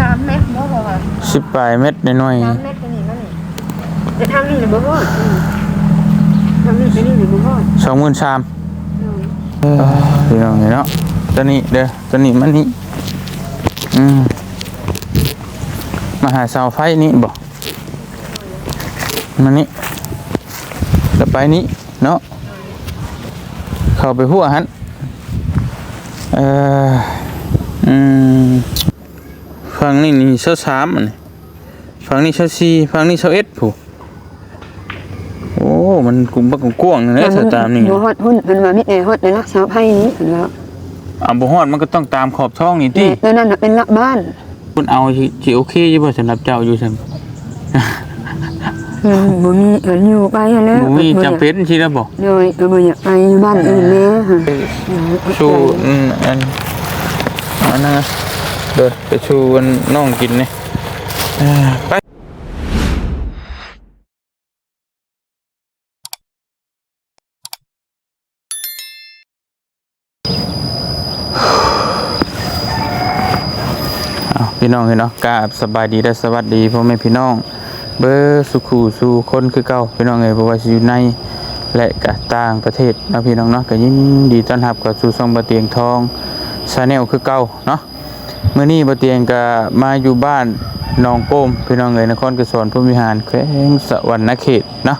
น้ำเม็ดบ่บ่ว่าสิบปลายเม็ดน้อยน้ำเม็ดตัวนี้นั่นนี่จะทำนี่หรือบ่บ่อืมทำนี่ไปนี่หรือบ่บ่ๆสองหมื่นสามอืมพี่น้องเนาะตัวนี้เด้อตัวนี้มันนี่อืมมาหาเสาไฟนี่บ่มันนี่แล้วไปนี้เนาะเข้าไปหัวหันเอ่ออืม ฝั่งนี้นี่เสาสามอันนี้ฝั่งนี้เสาสี่ฝั่งนี้เสาเอ็ดผู้โอ้มันกลุ่มบักกว้างๆนะเสาตามนี่บ่ฮอดหุ้นเพิ่นว่ามีแต่ฮอดในลักษาไพ่นี้เพิ่นว่าอ่าบ่ฮอดมันก็ต้องตามขอบช่องนี่ติแล้วนั่นน่ะเป็นลักบ้านคุณเอาสิสิโอเคอยู่บ่สำหรับเจ้าอยู่ซั่นอืมบ่มีเอิ้นอยู่ไปหั้นแหล้วบ่มีจำเป็นสิแล้วบ่โดยก็บ่อยากไปบ้านอื่นแม่ฮะชูอืมอันอันนั้นนะ เดินไปชูอันน้องกินนี่เอ้อไปพี่น้องเห็นเนาะกราบสบายดีและสวัสดีพ่อแม่พี่น้อง เบอร์สุขูสู่คนคือเก่าพี่น้องเอ้ยบ่ว่าสิอยู่ในและก็ต่างประเทศนะพี่น้องเนาะก็ยินดีต้อนรับกับสู่ช่องบ่เตียงทองชาแนลคือเก่าเนาะ เมื้อนี้บ่เตียงก็มาอยู่บ้านหนองโป้มพี่น้องเอ้ยนครกระสอนพรมวิหารแขวงสวรรณเขตเนาะ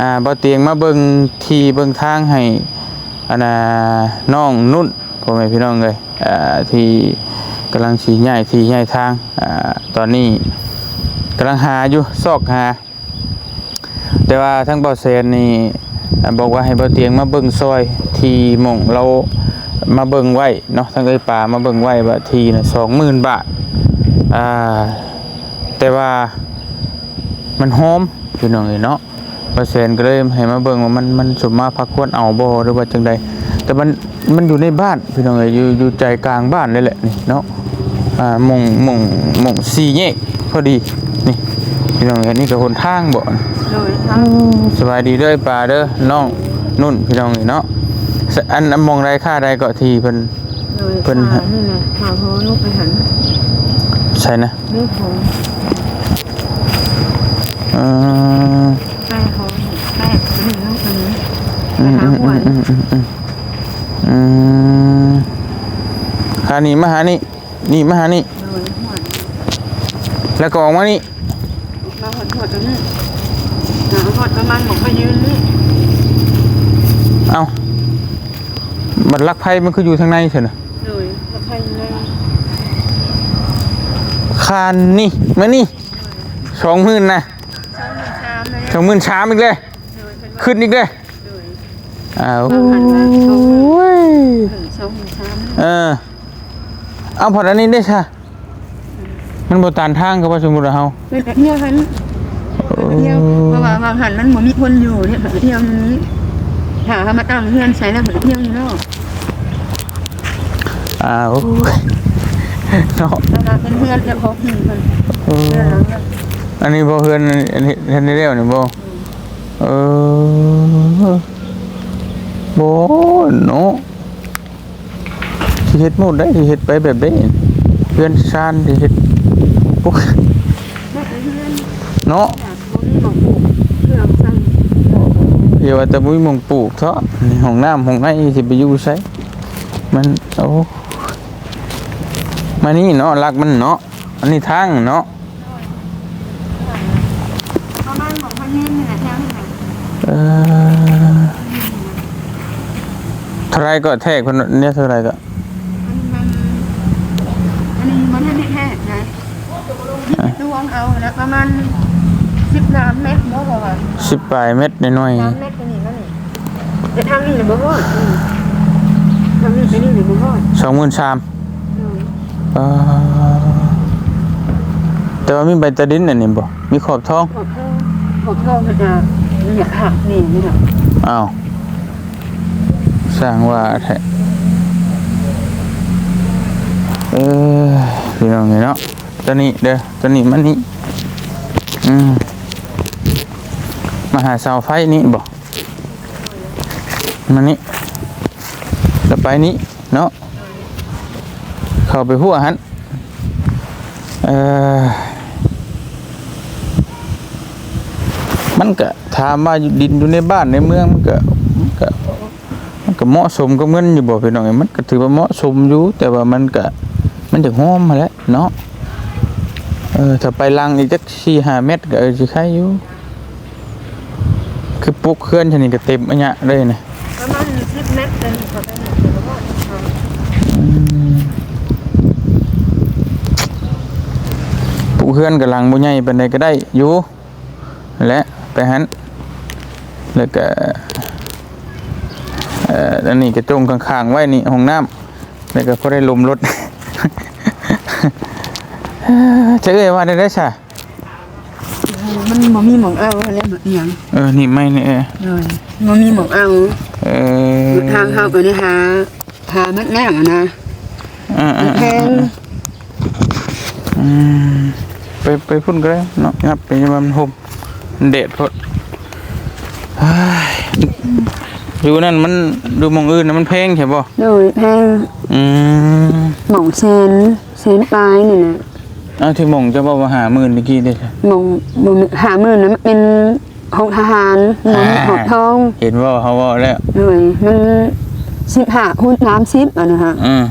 อ่าบ่เตียงมาเบิ่งที่เบิ่งทางให้อันน่ะน้องนุ่นพ่อแม่พี่น้องเอ้ยอ่าที่กำลังสิย้ายที่ย้ายทางอ่าตอนนี้กำลังหาอยู่ซอกหา แต่ว่าทั้งเบาเซนนี่บอกว่าให้เบาเตียงมาเบิ่งซอยทีหม่องเรา มาเบิ่งไว้เนาะทั้งเอ้ยป่ามาเบิ่งไว้ว่าทีน่ะสองหมื่นบาทอ่าแต่ว่ามันหอมพี่น้องเอ้ยเนาะเบาเซนก็เลยให้มาเบิ่งว่ามันมันสมมาพักควรเอาบ่หรือว่าจังใดแต่มันมันอยู่ในบ้านพี่น้องเอ้ยอยู่อยู่ใจกลางบ้านนี่แหละนี่เนาะอ่าหมองหมองหมองสี่แยกพอดีนี่พี่น้องเห็นนี่ก็หนทางบ่โดยทางสบายดีเด้อป่าเด้อน้องนุ่นพี่น้องนี่เนาะส อันอันมองไรค่าใดก็ทีเพิ่นโดยเพิ่นหานี่แหละหาพอลูกไปหันใช่นะลูกของเออแม่ของแม่นี่ลูกคนนี้อืมหาอืมหวยอืมอืมอืมอืมค่านี่มาหานี่นี่มาหานี่โดยหวยแล้วก็ออกมานี่เราหดหดตรงนี้หาหดประมาณหมกไปยืนนี่ เอ้า บัตรลักไพ่มันคืออยู่ทางในเถอะนะโดยแล้วใครเลยคานนี่มานี่สองหมื่นนะช้อนชามเลยสองหมื่นชามอีกเลยโดยเป็นขึ้นอีกเลยโดยอ้าวเราหันมาชมโอ้ยถึงชมชามเออเอาพอดอันนี้ได้ใช่มันบตานทางกับว่าสมมุติว่าเฮาเป็นเที่ยวหันเที่ยวเพราะว่าบางหันมันบ่มีคนอยู่เนี่ยเที่ยวนี้ หาเขามาตั้งเพื่อนใช้แล้วเที่ยวอยู่นอกอ้าวเนาะแล้วก็เป็นเพื่อนแล้วเขาหินมันเอเพื่อนอหลังแล้วอันนี้บ่เฮือนอันนี้เฮ็ดได้แล้วนี่บ่เออบ่เนาะสิเฮ็ดหมดได้สิเฮ็ดไปแบบนี้เพื่อนชานสิเฮ็ดปุ๊กแม่เป็นเพื่อนเนาะ ดี๋ยวว่าแต่มุ้ยหมองปลูกเถอะนี่ห้องน้ำห้องไอ้สิไปอยู่ไสมันโอ้มานี่เนาะรักมันเนาะอันนี้ทางเนาะประมาณของพันยืนนี่แหละแถวนี่แหละเออเท่าไรก็แทกคนเนี่ยเท่าไรก็มันมันอันนี้มันไม่ได้แค่นะดวงเอาแล้วประมาณสิบน้ำเมตรบ่พอว่าสิบปลายเม็ดน้อยน้ำเม็ดตัวนี้นั่นนี่ จะทำนี่หรือบ่พออืมทำนี่ไปนี่หรือบ่พอสองหมื่นสามอืมแต่ว่ามีใบตะดินอันนี้บ่มีขอบทองขอบคุณขอบคุณมันจะมันอยากหักนี่นี่นะอ้าวสร้างว่าแท้เออพี่น้องนี่เนาะตัวนี้เด้อตัวนี้มันนี่อืมมาหาเสาไฟนี่บ่ มันนี่แล้วไปนี้เนาะเข้าไปหัวหันเออมันก็ถามว่าดินอยู่ในบ้านในเมืองมันก็มันก็มันก็เหมาะสมกับเงินอยู่บ่พี่น้องเอ้ยมันก็ถือว่าเหมาะสมอยู่แต่ว่ามันก็มันจะหอมมาแล้วเนาะเออถ้าไปลังอีกจัก4-5เมตรก็เออสิใครอยู่คือปลุกเคลื่อนชนิดก็เต็มอันเนี้ยเลยนะ ประมาณสิบเมตรเลยครับเป็นเดี๋ยวก็เอา ปลุก เคลื่อนกับลังบ่ใหญ่ปานใดก็ได้อยู่และไปหันแล้วก็เอ่ออันนี้ก็จงข้างๆไว้นี่ห้องน้ำแล้วก็พอได้ลมรถจะเอ้ยว่าได้ได้ซะมันบ่มีหมองเอาอะไรแบบอหย่างเออนี่ไม่นี่เออเลยบ่มีหมองเอาเออทางเข้าก็ได้หาหามัดแล้วนะอ่าแพงอืม ไปไปพุ่นก็ได้เนาะครับเป็นยังไงมันห่มมันเด็ดพดเฮ้ยอยู่นั่นมันดูหมองอื่นนะมันแพงใช่ป่ะโดยแพงอืมหมองเซนเซนปลายนี่นะเอาที่หมองจะบอกว่าหาหมื่นเมื่อกี้ได้ใช่หมองหมองหามื่นนะมันเป็นของทหารหมองหอบทองเห็นว่าเขาว่าแล้วโดยมันสิบห้าหุ้นสามสิบอะนะฮะอืม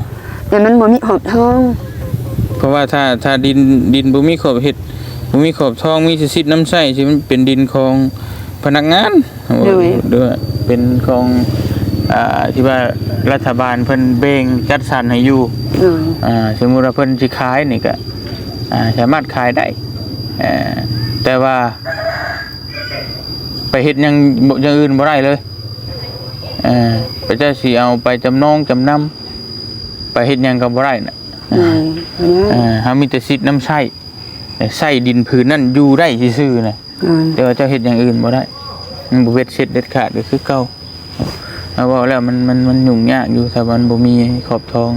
แต่มันบ่มีหอบทอง เพราะว่าถ้าถ้าดินดินบุมีขอบเห็ดบุมีขอบทองมีสิทธิ์น้ำใส้ที่มันเป็นดินของพนักงานด้วยเป็นของอ่าที่ว่ารัฐบาลเพิ่นเบ่งจัดสรรให้อยู่โดยอ่าสมมุติว่าเพิ่นสิขายนี่ก็อ่าสามารถขายได้เอ่อแต่ว่า ไปเฮ็ดหยังบ่อย่างอื่นบ่ได้เลยเอ่อไปเจ้าสิเอาไปจำนองจำนำไปเฮ็ดหยังก็บ่ได้น่ะโดยอันนี้ เอ่อเฮามีแต่สิทธิ์น้ำใช้แต่ใช้ดินผืนนั่นอยู่ได้ซื่อๆนะแต่ว่าเจ้าเฮ็ดอย่างอื่นบ่ได้มันบ่เว็ดเสร็จเด็ดขาดก็คือเก่าเอาว่าแล้วมันมันมันยุ่งยากอยู่ถ้ามันบ่มีขอบทอง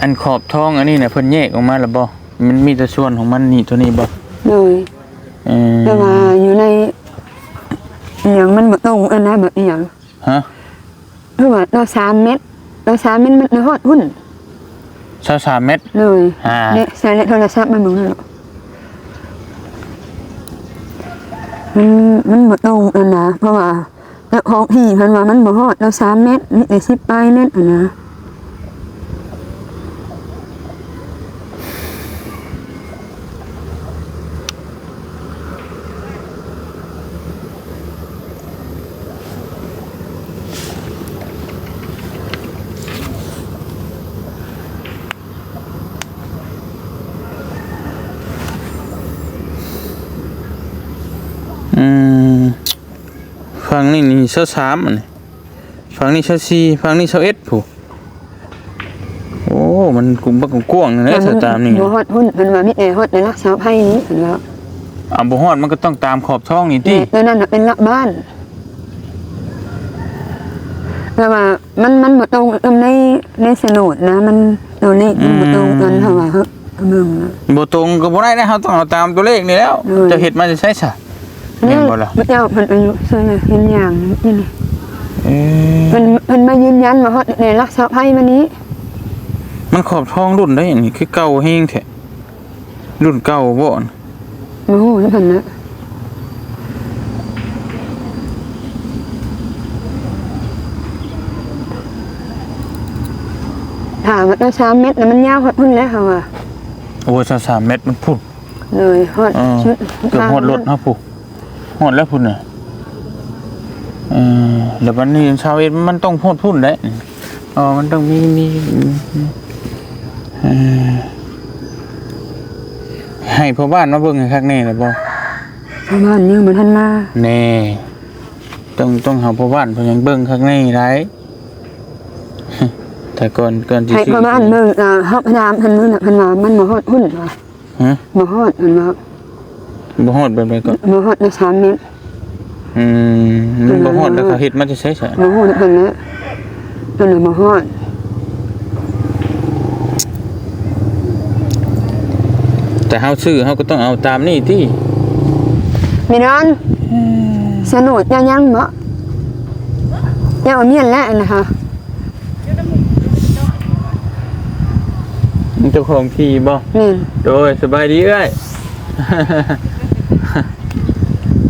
อันขอบทองอันนี้น่ะเพิ่นแยกออกมาแล้วบ่มันมีแต่ส่วนของมันนี่ตัวนี้บ่โดยเออแต่ว่าอยู่ในอหย่างมันบ่ตรงอันนะแบบอหย่างฮะคือว่าเราสามเม็ด เราสามเม็ดมันในฮอดหุ้น23เมตรเลยอ่า เนี่ยใส่ในโทรศัพท์มันมึงนั่นหรอกมันมันบ่ตรงอันนะเพราะว่าแล้วของพี่เพันว่ามันบ่ฮอดเราสามเม็ดนี่ได้สิบปลายเม็ดอันนะ ฝั่งนี้นี่23อันนี้ฝั่งนี้24ฝั่งนี้21ผู้โอ้มันกลุ่มบักกว้างๆนั่นแหละถ้าตามนี่บ่ฮอดหุ้นเพันว่ามีแต่ฮอดในรักษาภัยนี้เพันว่าอ่าบ่ฮอดมันก็ต้องตามขอบท้องนี่ติแต่นั่นน่ะเป็นละบ้านแต่ว่ามันมันบ่ตรงกับในในโฉนดนะ มันตัวเลขมันบ่ตรงกันเท่าว่าเฮ้ยเบิ่งนะบ่ตรงก็บ่ได้นะเฮาต้องเอาตามตัวเลขนี่แล้วอืมจะเฮ็ดมาจะใช้ซะ แม่นบ่ล่ะพระเจ้าเพิ่นอายุเท่าไหร่เห็นอย่างนี่นี่เอ๊ะเพิ่นเพิ่นมายืนยันว่าฮอดในรักษาภัยมานี้มันขอบท้องรุ่นได้อย่างนี้คือเก่าแฮงแท้รุ่นเก่าบ่น่ะโอ้โหนี่เพิ่นนะถามว่าเราสามเม็ดแล้วมันยาวฮอดพุ่นแล้วค่ะว่าโอ้ย3เมตรมันพุ่นเลยฮอดเออชุดเกือบฮอดรถเนาะผู้ ฮอดแล้วพุ่นน่ะเออแล้ววันนี้ชาวเอ็ดมันต้องฮอดพุ่นได้อ๋อมันต้องมีมีเออให้พ่อบ้านมาเบิ่งให้คักแน่ล่ะบ่ชาวบ้านยังบ่ทันมาแน่ต้องต้องหาพ่อบ้านเพิ่นยังเบิ่งข้างในไรแต่ก่อนก่อนที่ให้ซื้อประมาณเบิ่งอ่าเฮาพยายามเพิ่นมื้อน่ะเพิ่นว่ามันบ่ฮอดพุ่นว่าฮะบ่ฮอดเพิ่นว่า บ่ฮอดแบบใดก่อนบ่ฮอดในสามเม็ดอืมมันบ่ฮอดแล้วก็เฮ็ดมาจะใช้ซะบ่ฮอดเพิ่นนะเพิ่นน่ะบ่ฮอดแต่เฮาซื้อเฮาก็ต้องเอาตามนี่ติมีนอนสนุดยังยังบ่ยังเอาเมียนแล้วนะคะเจ้าของที่บ่แม่นโดยสบายดีเอ้ย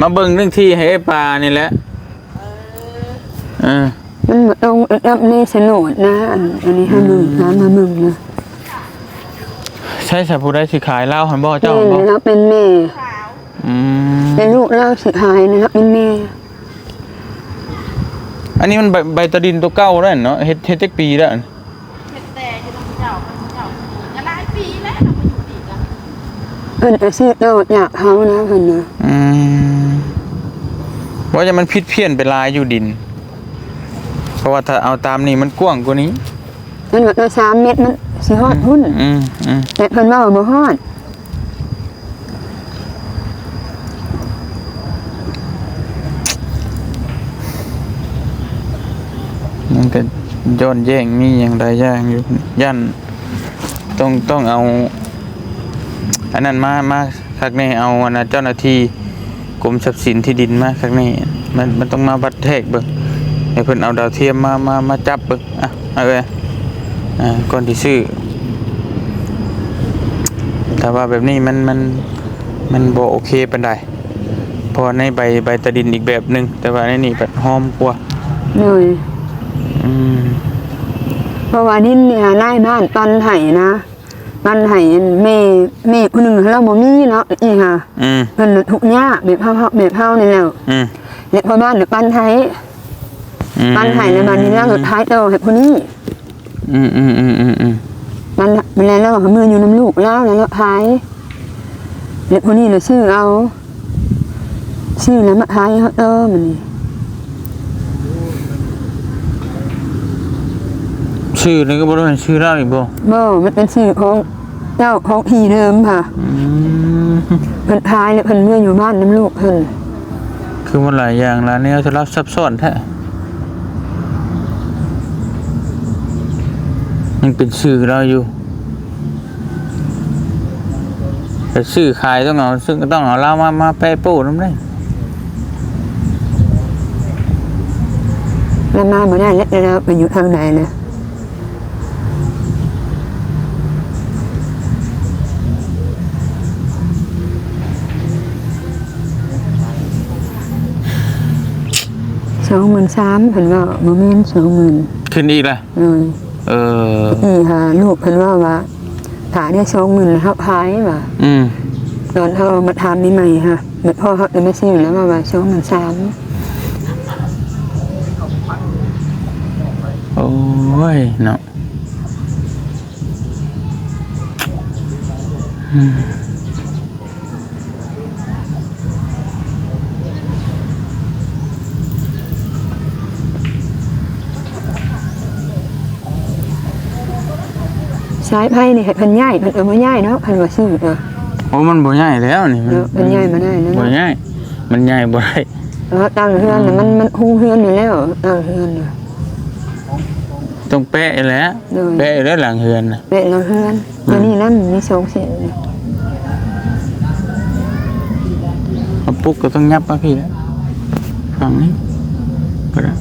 มาเบิ่งเรื่องที่ให้ไอ้ปลานี่แหละเออมันบ่ตรงรับในโฉนดนะ อันอันนี้ให้มึงนะมามึงนะใช่สัผู้ได้สิขายเหล้าหันบ่เจ้าแม่บ่เราเป็นแม่อืมเป็นลูกเราสุดท้ายนะครับเป็นแม่ อันนี้มันใบใบตะดินตัวเก่าแล้วเนาะเฮ็ดเฮ็ดจักปีแล้วอันแต่อยู่ตรงเจ้าเจ้าจะหลายปีแล้วเรามาอยู่ดีกันเพิ่นอาชีพเราอยากเขานะเพิ่นนะอืม ว่าจะมันผิดเพี้ยนไปลายอยู่ดิน เพราะว่าถ้าเอาตามนี่มันกว้างกว่านี้ มันว่าเราสามเม็ดมันสิฮอดหุ้นอืมอืมแต่เพิ่นว่าบ่ฮอดมันก็ย้อนแย่งมีอย่างใดอย่างอยู่ย่านต้องต้องเอา อันนั้นมามาคักแน่เอาอันนะเจ้าหน้าที่ กรมทรัพย์สินที่ดินมาคักแน่มันมันต้องมาบัดแทกเบิ่งให้เพิ่นเอาดาวเทียมมามามาจับเบิ่งอะเอาไปอ่าก่อนที่ซื้อแต่ว่าแบบนี้มันมันมันบ่โอเคปานใดเพอในใบใบตะดินอีกแบบหนึง แต่ว่าในนี่แบบหอมกว่าเลยอืมเพราะว่าดินเนี่ยไล่บ้านปันไห้นะ ปันไห้แม่แม่ผู้หนึงเราบ่มีเนาะอีค่ะอืมเพิ่นน่ะทุกข์ยากแบบเฮาๆแบบเฮานี่แหล้วอืมเนี่ยพอบ้านเนี่ยปันไห้อืมปันไห้ในบ้านนี้แล้วสุดท้ายต่อให้ผู้นี้อืมอืมอืมอืมอืมมันมันแล้วเรามืออยู่น้ำลูกแล้วแล้วเราท้ายเด็กคนนี้เราชื่อเอาชื่อน้ำมะท้ายเขาเติมมันนี่ชื่อนี่ก็บ่รู้เป็นชื่อเราอีกบ่บ่มันเป็นชื่อของ เจ้าของพี่เดิมค่ะอืมเพิ่นท้ายเนี่ยเพิ่นเมื่ออยู่บ้านน้ำลูกเพิ่นคือมันหลายอย่างแล้วเนี่ยจะรับซับซ้อนแท้ยังเป็นชื่อเราอยู่ แต่ชื่อขายต้องเอาซึ่งก็ต้องเอาเรามามาแปะโป้นำได้แล้วมาบ่ได้แล้วแล้วไปอยู่ทางไหนเลย องหมื่นสามเพิ่นว่าบ่แม่นสองหมื่นขึ้นอีกละเลยเอออีหาลูกเพิ่นว่าว่าถาได้สองหมื่นเฮาพายว่าอืมตอนเขามาทำนี่ใหม่ค่ะเหมือนพ่อเขาจะไม่ซื้อแล้วมาว่าช่วงมันสามโอ้ยเนาะอืม สายไพ่นี่ให้เพันย่ายเพันเออมาย่ายเนาะเพันว่าซื้อเออโอ้มันบ่ใหญ่แล้วนี่เออมันใหญ่มาได้แล้วบ่ใหญ่มันใหญ่บ่ได้แล้วตั้งเฮือนน่ะมันมันหุ้งเฮือนอยู่แล้วตั้งเฮือนน่ะ ต้องแปะแหล้วเลยแปะแล้วหลังเฮือนน่ะเบ็ดเราเฮือนตัวนี้นั่นมีสองเส้นเลยเอาปุ๊กก็ต้องยับมาพี่แล้วฝั่งนี้ก็ได้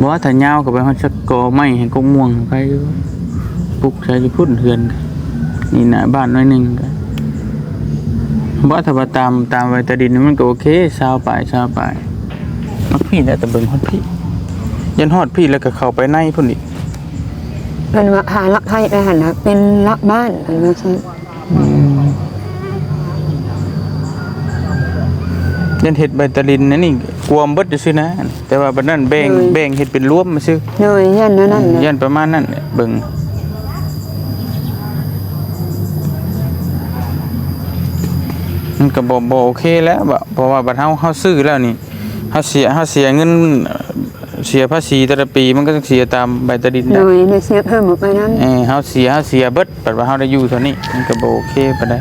บว่าถ้ายาก็ไปฮอดสักกอไม้ให้กงม่วงไปอยู่ปุ๊กใช้ที่พุ่นเฮือน นี่หน้าบ้านน้อยหนึ่งก็บ่ถ้าว่าตามตามไวตาดินมันก็โอเคชาวไปชาวไปมักพี่เนี่ยแต่เบิ่งฮอดพี่ ยันฮอดพี่แล้วก็เข้าไปในพุ่นอีกเพันว่าหาลักไพ่ไปหันนะเป็นลักบ้านเพันว่าใช่ ยันเห็ดใบตะลินนั่นนี่กวมเบิดจะซื้อนะ แต่ว่าบัดนั้นแบ่งแบ่งเห็ดเป็นรวมมาซื้อเลยยันนั่นนั่นแหละยันประมาณนั้นแหละเบิ่งมันก็บ่บ่โอเคแล้วบ่เพราะว่าบัดเฮาเฮาซื้อแล้วนี่เฮาเสียเฮาเสียเงินเอ่อเสียภาษีแต่ละปีมันก็ต้องเสียตามใบตะดินเลนะยเลยเสียเพิ่มออกไปนั้นเออเฮาเสียเฮาเสียเบิดบัดว่าเฮาได้อยู่เท่านี้มันก็บ่โอเคปานใด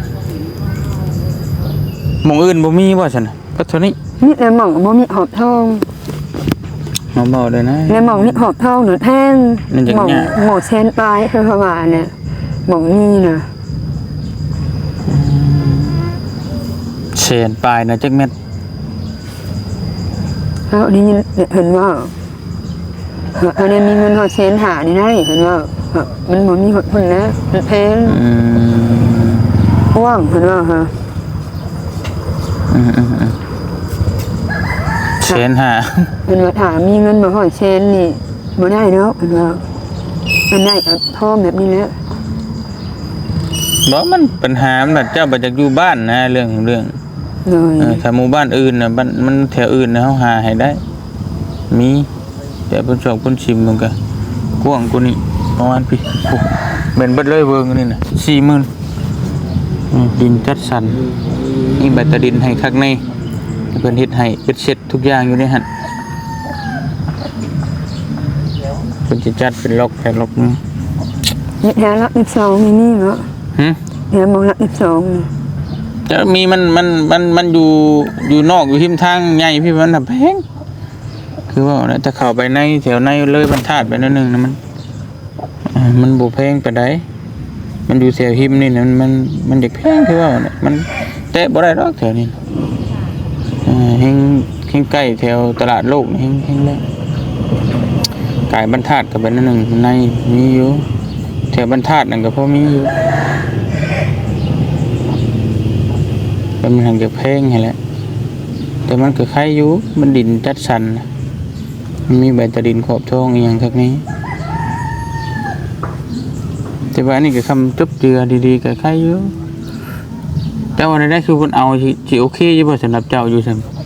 หม่องอื่นบ่มีบ่ซั่นน่ะ ก็เท่านี้นี่ในหม่องบ่มีหอบทองเฮาบ่ได้นะ ในหม่องนี่หอบทองหนูแท่งมันอย่างหม่องเงี้ยหมดเชนปลายคือเขาว่าเนี่ยหม่องนี่นะเชนปลายนะจักเม็ดแล้วนี่เห็นว่าอันนี้มีเงินหอดเชนหานี่ได้เห็นว่ามันบ่มีหดผลนะมันแพงอืมว่างเห็นว่าฮะอืมอืมอืม เชนหาเห็นว่าถามมีเงินมาหอดเชนนี่บ่ได้เนาะเห็นว่ามันได้กับพ่อแบบนี้แหละบอกมันปัญหามันแบบเจ้าบัจากอยู่บ้านนะเรื่องของเรื่องเลยเออถ้าหมู่บ้านอื่นนะบ้านมันแถวอื่นนะเขาหาให้ได้ มีแต่เป็นสองคนชิมมันก็กว้างกว่านี้ประมาณพี่โอ้เป็นเบิดเลยเวิร์งนี่นะสี่หมื่นอืมดินจัดสรรนี่แบตเตอดินให้ข้างใน เพิ่นเฮ็ดให้เป็นเช็ดทุกอย่างอยู่ในหันเพิ่นจะจัดเป็นล็อกแต่ล็อกนึงเนี่ยแท้ละอีกสองนี่นี่เนาะหึแท้มองละอีกสองนี่จะมีมันมันมันมันอยู่อยู่นอกอยู่ทิมทางใหญ่พี่มันน่ะแพงคือว่าน่ะถ้าเข้าไปในแถวในเลยบรรทัดไปนิดนึงนะมันอ่ามันบ่แพงปานใดมันอยู่แถวหิมนี่นะมันมันมันเด็กแพงคือว่าน่ะมันแตะบ่ได้ดอกแถวนี้น่ะอ่า แฮงแฮงใกล้แถวตลาดโลกนี่แฮงแฮงแล้วกายบรรทัดกับไปนิดนึงในมีอยู่แถวบรรทัดนั่นก็พอมีอยู่เป็นมันทางจะเพลงไงแหละแต่มันก็คล้ายอยู่มันดินจัดสรรนมันมีใบตะดินขอบท้องอย่างทักนี้ แต่ว่าอันนี้ก็คำจบเจือดีๆก็คล้ายอยู่แต่ว่าในได้คือคนเอาสิโอเคอยู่บ่สำหรับเจ้าอยู่ซั่นมับ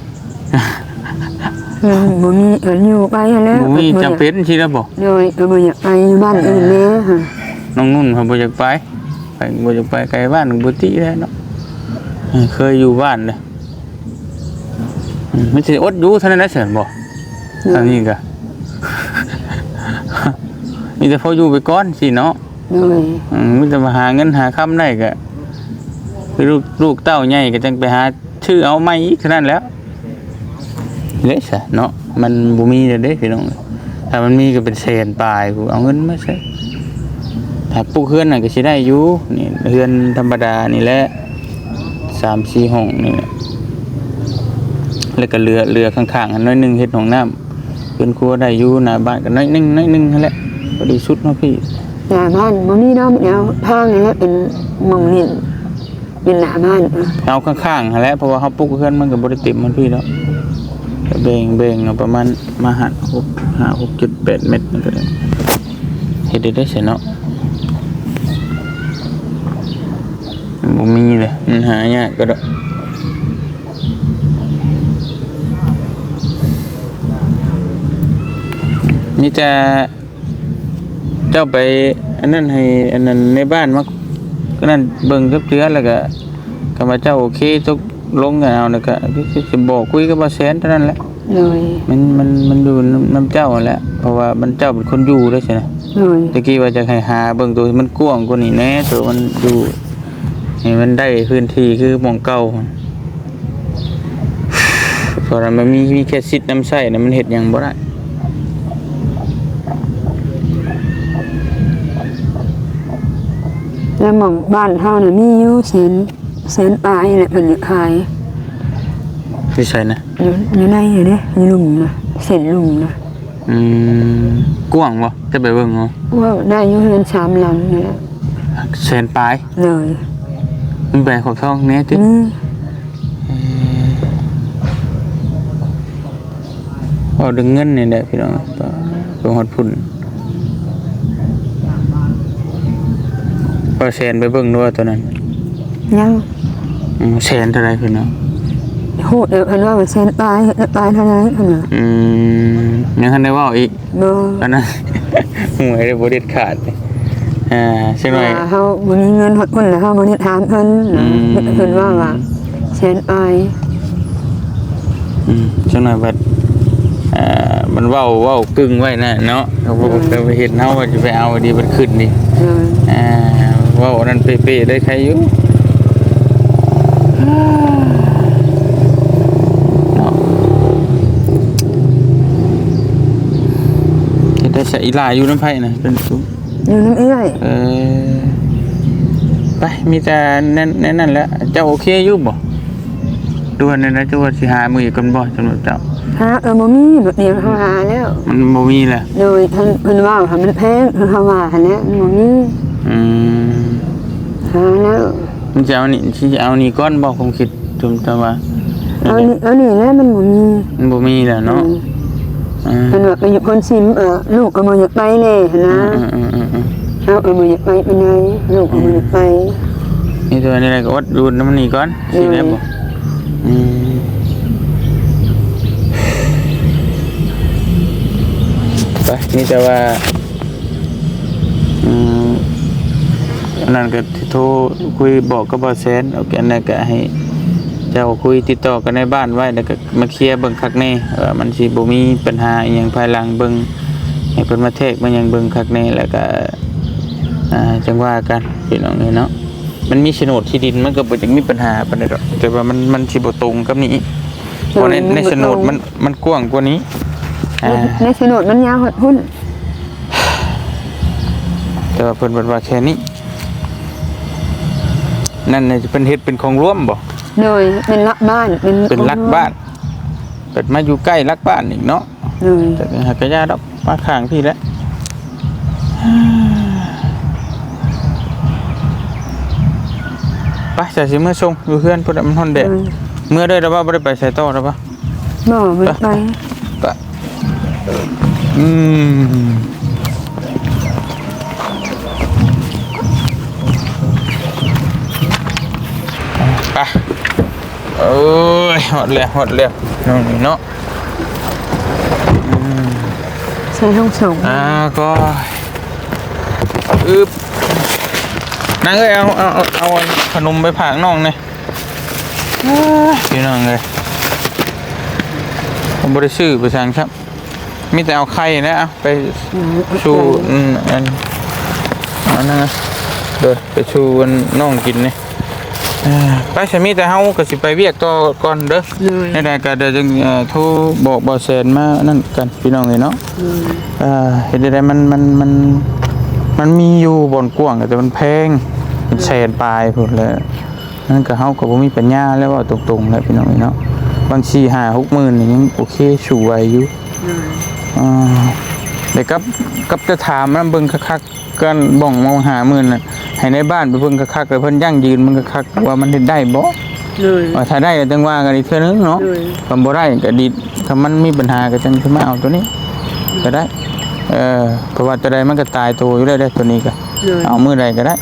มีเอิ้นอยู่ไปหั้นแหล้วบ่มีจำเป็นสิแล้วบ่เลยก็บ่อยากไปอยู่บ้านอื่นแม่ฮะน้องนุ่นเขาบ่อยากไปไปบ่อยากไปไกลบ้านบ่ติแล้วเนาะเออเคยอยู่บ้านเลยอืมมันสิอดอยู่เท่านั้นแหละเสินบ่ทางนี้ก็ มีแต่พออยู่ไปก่อนสิเนาะเลยอืมมีแต่มาหาเงินหาคำได้ก็คือลูกลูกเต้าใหญ่ก็จังไปหาชื่อเอาไม่อีกเท่านั้นแหล้ว เละซะเนาะมันบ่มีเด้อเด้พี่น้องถ้ามันมีก็เป็นแสนปลายกูเอาเงินมาใช้ถ้าปลูกเฮือนน่ะก็สิได้อยู่นี่เฮือนธรรมดานี่แหละ3-4ห้องนี่แหละแล้วก็เรือเรือข้างๆอันน้อยหนึงเฮ็ดห้องน้ำเป็นครัวได้อยู่หน้าบ้านก็น้อยหนึงน้อยหนึงนั่นแหละพอดีสุดเนาะพี่หน้าบ้านบ่มีเนาะแนวทางนี่แหละเป็นหมองนี่เป็นหน้าบ้านอะเอาข้างๆนั่นแหละเพราะว่าเขาปลูกเพื่อนมันก็บ่ได้เต็มมันพี่แล้วก็ แบ่งแบ่งเอาประมาณมาหัดหกห้าหกจ็ดแปดเม็ดมันก็ได้เฮ็ดได้เสียเนาะบ่มีเลยมันหายากก็ได้มีแต่เจ้าไปอันนั้นให้อันนั้นในบ้านมาก็นั่นเบิ่งกับเตือแล้วก็ก็มาเจ้าโอเคทุก ลงกันเอาแล้วก็คือจะบอกคุยกับบ่าแสนเท่านั้นแหละเลยมันมันมันอยู่น้ำน้ำเจ้านั่นแหละเพราะว่ามันเจ้าเป็นคนอยู่ได้ใช่ไหมเลยตะกี้ว่าจะให้หาเบิ่งตัวที่มันกว้างกว่านี้แน่ตัวมันอยู่ให้มันได้พื้นที่คือหมองเก่าเพราะว่ามันมีมีแค่ซิดน้ำใส่นะมันเห็ดหยังบ่ได้แล้วหมองบ้านเฮาน่ะมีอยู่แสน แสนปลายแหละเพิ่นจะขายที่ใช่นะอยู่อยู่ในอยู่เด้อยู่หลุมนะเส้นหลุมนะอืมกว้างบ่จะไปเบิ่งเนาะว่าได้อยู่เฮือนสามหลังนี่แหละแสนปลายเลยมันแบ่งของช่องเนี้ยจินี่เอาดึงเงินนี่แหละพี่น้องไปฮอดพุ่นพอแสนไปเบิ่งด้วยตัวนั้น ยังอืมแสนเท่าไหรพี่น้องโหดเด้อเพิ่นว่าแสนปลายปลายเท่านั้นเพิ่นว่าอืมยังทันได้เว่าอีกบ่อันนั้นหวยได้บ่เด็ดขาดเลยอ่าใช่ไหมว่าเฮาบ่มีเงินฮอดพุ่นแล้วเฮาบ่ได้ถามเพิ่นอืมเพิ่นว่าว่าแสนปลายอืมใช่ไหมบัดอ่ามันเว้าเว้ากึ่งไว้นะเนาะเขาบอกเราไปเห็นเฮาว่าจะไปเอาดีมันขึ้นนี่เลยอ่าเว้าอันนั้นเป๊ะๆได้ใครอยู่เนาะเฮ็ด ได้ใส่อีหลาอยู่น้ำไผ่นะเป็นสูงอยู่น้ำเอื้อยเออไปมีแต่นั่นนั่นนั่นแหละเจ้าโอเคอยู่บ่ด่วนเลยนะเจ้าว่าสิหามือกันบ่สำหรับเจ้าหาเออบ่มีแบบนี้เขาหาแล้ว มันบ่มีแหละโดยท่านเพิ่นว่าค่ะมันแพงเพิ่นเขาว่าหั่นแหละมันบ่มีอืมหาแล้ว มันจะเอานี่ที่จะเอานี่ก้อนบอกผมคิดจุมแต่ว่าเอานี่เอานี่แหล้วมันบ่มีมันบ่มีแหละเนาะอืมเพิ่นว่าไปอยู่คนซิมเออลูกก็บ่อยากไปแน่หั่นนะอืมอืมอืมอืมเอาก็บ่อยากไปไปไหนลูกก็บ่อยากไปนี่ตัวนี้อะไรก็อดดูน้ำมันนี่ก่อนสิได้บ่อืมไปนี่แต่ว่าอืม อันนั้นก็ที่โทรคุยบอกกับบ่แซนเอาแกนนั้นก็ให้เจ้าคุยติดต่อกันในบ้านไว้แล้วก็มาเคลียร์เบิ่งคักแน่ว่ามันสิบ่มีปัญหาอีหยังภายหลังเบิ่งให้เพิ่นมาเทกมันหยังเบิ่งคักแน่แล้วก็อ่าจังว่ากันพี่น้องเอ้ยเนาะมันมีโฉนดที่ดินมันก็บ่จังมีปัญหาปานใดดอกแต่ว่ามันมันสิบ่ตรงกับนี้เพราะในในโฉนดมันมันกว้างกว่านี้อ่าในโฉนดมันยาวหดหุ้นแต่ว่าเพิ่นบอกว่าแค่นี้ นั่นน่ะจะเป็นเฮ็ดเป็นของร่วมบ่โดยเป็นลักบ้านเป็นเป็นรักบ้านเปิดมาอยู่ใกล้รักบ้านอีกเนาะโดยแต่หากระยาดอกมาข้างพี่แล้วไปจะสิเมื่อชงอยู่เพื่อนพุ่นน่ะมันฮอนแดดเมื่อได้แล้วว่าบ่ได้ไปใส่ต่อแล้วปะบ่มันไปไปอืม อ้ยหมดแล้วหมดแล้วน้องนี่เนาะใช้ห้องส่งอ่าก็อึบนั่งเลยเอาเอาเอาเอาขนมไปผากน้องเนี่ยอ้ายพี่น้องเลยผมบริซื้อไปสั่งครับ มีแต่เอาไข่นะเอาไปชูอืมอันอันนั้นนะเดี๋ยวไปชูอันน้องกินเนี่ยอ่า ไปสามีแต่เฮาก็สิไปเวียกต่อก่อนเด้อเลยในรายการเดี๋ยวจึงเอ่อโทรบอกบอแซนมานั่นกันพี่น้องเลยเนาะเอ่อเห็นได้มันมันมันมันมีอยู่บอนกว้างแต่มันแพงเป็นแสนปลายพูดเลยนั่นก็เฮาก็บ่มีปัญญาแล้วว่าตรงๆแล้วพี่น้องเอ้ยเนาะบางที5 6หมื่นนี่ยังโอเคสูไหวอยู่อ่าเดี๋ยวกับกับจะถามมันเบิ่งคักๆกันบ้องมองหาหมื่นน่ะ ให้ในบ้านไปเบิ่งคักๆแล้วเพิ่นยั่งยืนมันคักๆว่ามันเฮ็ดได้บ่เลยว่าถ้าได้ก็จังว่ากันอีกเทื่อนึงเนาะเลยคำบ่ได้ก็ดีถ้ามันมีปัญหาก็จังขึ้นมาเอาตัวนี้ก็ได้เออเพราะว่าตัวใดมันก็ตายตัวอยู่ได้ได้ตัวนี้ก็เลยเอามือใดก็ได้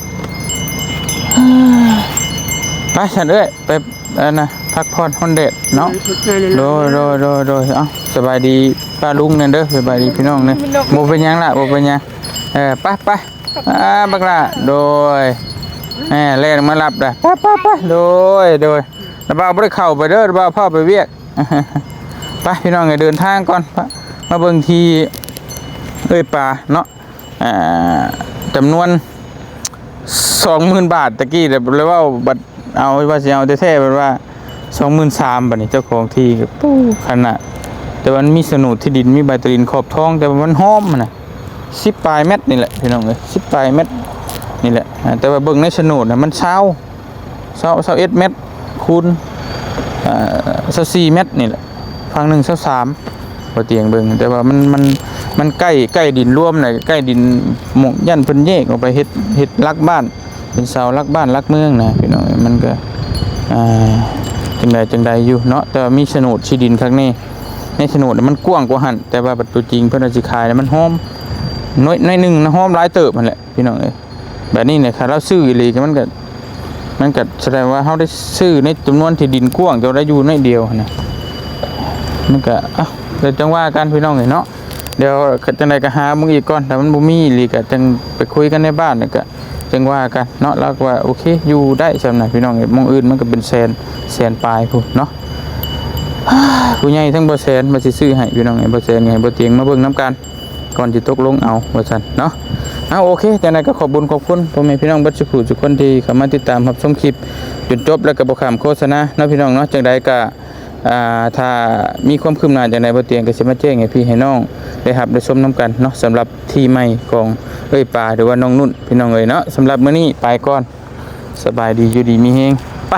ไปฉันเอ้ยไปเอันนะพักผ่อนฮอนเดดเนาะโดยโดยโดยโดยเอ้าสบายดีป้าลุงเนี่ยเด้อสบายดีพี่น้องเนี่ยโมเป็นหยังล่ะโมเป็นหยังเออไปไป อ่าบักละโดยแหมเล่นมารับได้ไปไปไปโดยโดยระบาบ่ได้เข้าไปเด้อระบาพ่อไปเวียกไปพี่น้องไงเดินทางก่อนมาเบิ่งทีเอ้ยป่าเนาะจำนวนสองหมื่นบาทตะกี้แต่เลยว่าบัดเอาว่าสิเอาแท้ๆบัดว่าสองหมื่นสามบัดนี้เจ้าของที่ปู้ขนาดแต่มันมีสนุดที่ดินมีใบตรินขอบท้องแต่วันห้อมนะ สิบปลายเม็ดนี่แหละพี่น้องเลยสิบปลายเม็ดนี่แหละแต่ว่าเบิ่งในสนุดนะมันเช้าเช้าเช้าเอ็ดเม็ดคูณเช้าสี่เม็ดนี่แหละฟังหนึ่งเช้าสามพอเตียงเบิ่งแต่ว่ามันมันมันใกล้ใกล้ดินร่วมน่ะใกล้ดินหมกยันเพิ่นแยกออกไปเฮ็ดเฮ็ดรักบ้าน เป็นเสารักบ้านรักเมืองนะพี่น้องมันก็อ่าจังใดจังใดอยู่เนาะแต่มีโฉนดที่ดินครั้งนี้ในโฉนดน่ะมันกว้างกว่าหันแต่ว่าปัจจุจริงเพิ่นอาสิขายน่ะมันหอม น้อยน้อยหนึ่งนะหอมหลายเติบมันแหละพี่น้องเอ้ยแบบนี้เนี่ยค่ะเราซื้ออีหลีก็มันก็มันก็แสดงว่าเฮาได้ซื้อในจำนวนที่ดินกว้างแต่ว่าได้อยู่น้อยเดียวนะมันก็เอ้าเดี๋ยวจังว่ากันพี่น้องเอ้ยเนาะเดี๋ยวจังใดก็หามึงอีกก่อนแต่มันบ่มีหลีก็จังไปคุยกันในบ้านนี่ก็จังว่ากันเนาะแล้วก็ว่าโอเคอยู่ได้สำหรับพี่น้องเอ้ยมองอื่นมันก็เป็นแสนแสนปลายพุ่นเนาะผู้ใหญ่ทั้งบ่แสนมาสิซื้อให้พี่น้องไอ้บ่แสนไงบ่เตียงมาเบิ่งน้ำกัน ก่อนสิตกลงเอาว่าซั่นเนาะเอาโอเคจังไดก็ขอบุญขอบคุณพ่อแม่พี่น้องบัดสุขทุกคนที่เข้ามาติดตามรับชมคลิปจนจบแล้วก็บ่ข้ามโฆษณาเนาะพี่น้องเนาะจังไดก็อ่าถ้ามีความคืบหน้าจังไดบ่เตียงก็สิมาแจ้งให้พี่ให้น้องได้รับได้ชมนํกันเนาะสำหรับที่ใหม่ของเอ้ยป่าหรือว่าน้องนุ่นพี่น้องเอ้ยเนาะสำหรับมื้อนี้ไปก่อนสบายดีอยู่ดีมีแฮงไป